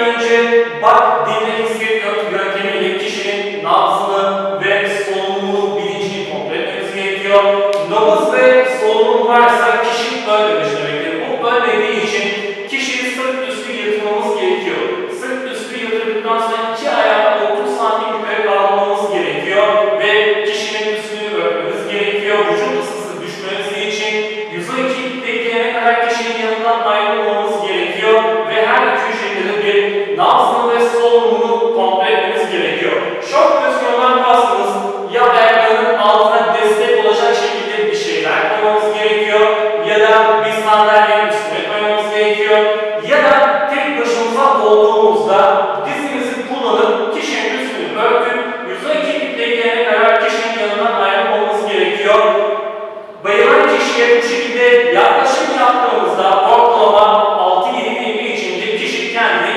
önce bak dinle hisset yöntemiyle kişinin nabzını ve solunumunu bilincini kontrol etmemiz gerekiyor. Nabız ve solunum varsa kişi ölmemiş demektir. Bu ölmediği için kişiyi sırt üstü yatırmamız gerekiyor. Sırt üstü yatırdıktan sonra iki ayağını 30 santim yukarı kaldırmamız gerekiyor ve kişinin üstünü örtmemiz gerekiyor. Vücut ısısı düşmesi için 112 dereceye kadar kişinin yanından ayrılmamız kişiye bu şekilde yaklaşım yaptığımızda ortalama 6-7 dakika içinde kişi kendini